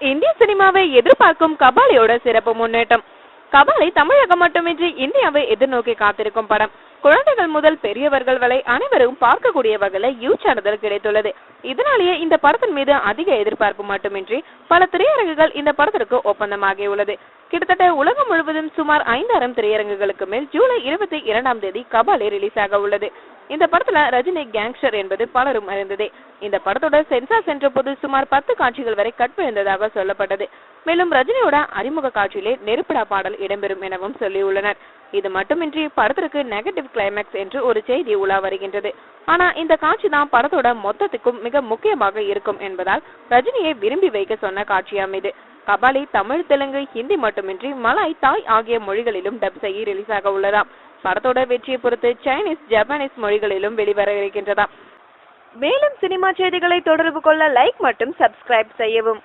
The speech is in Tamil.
இந்திய சினிமாவை எதிர்பார்க்கும் கபாலியோட சிறப்பு முன்னேற்றம். கபாலி தமிழகம் மட்டுமின்றி இந்தியாவை எதிர்நோக்கி காத்திருக்கும் படம். குழந்தைகள் முதல் பெரியவர்கள் வரை அனைவரும் பார்க்கக்கூடிய வகையில யூ சான்றிதழ் கிடைத்துள்ளது. இதனாலேயே இந்த படத்தின் மீது அதிக எதிர்பார்ப்பு மட்டுமின்றி பல திரையரங்குகள் இந்த படத்திற்கு ஒப்பந்தமாகியுள்ளது கிட்டத்தட்ட உலகம் முழுவதும் சுமார் ஐந்தாயிரம் திரையரங்குகளுக்கு மேல் ஜூலை இருபத்தி இரண்டாம் தேதி கபாலி ரிலீஸ் ஆக உள்ளது. இந்த படத்துல ரஜினி கேங்ஸ்டர் என்பது பலரும் அறிந்ததே. இந்த படத்தோட சென்சார் சென்ற போது சுமார் பத்து காட்சிகள் வரை கட் விழுந்ததாக சொல்லப்பட்டது. மேலும் ரஜினியோட அறிமுக காட்சியிலே நெருப்பிடா பாடல் இடம்பெறும் எனவும் சொல்லியுள்ளனர். இது மட்டுமின்றி படத்திற்கு நெகட்டிவ் கிளைமேக்ஸ் என்று ஒரு செய்தி உலா வருகின்றது. ஆனா இந்த காட்சி தான் படத்தோட மொத்தத்துக்கும் மிக முக்கியமாக இருக்கும் என்பதால் ரஜினியை விரும்பி வைக்க சொன்ன காட்சியாம் இது. கபாலி தமிழ் தெலுங்கு ஹிந்தி மட்டுமின்றி மலாய் தாய் ஆகிய மொழிகளிலும் டப் செய்ய ரிலீஸ் ஆக உள்ளதாம். படத்தோட வெற்றியை பொறுத்து சைனீஸ் ஜப்பானீஸ் மொழிகளிலும் வெளிவர இருக்கின்றதாம். மேலும் சினிமா செய்திகளை தொடர்பு கொள்ள லைக் மற்றும் சப்ஸ்கிரைப் செய்யவும்.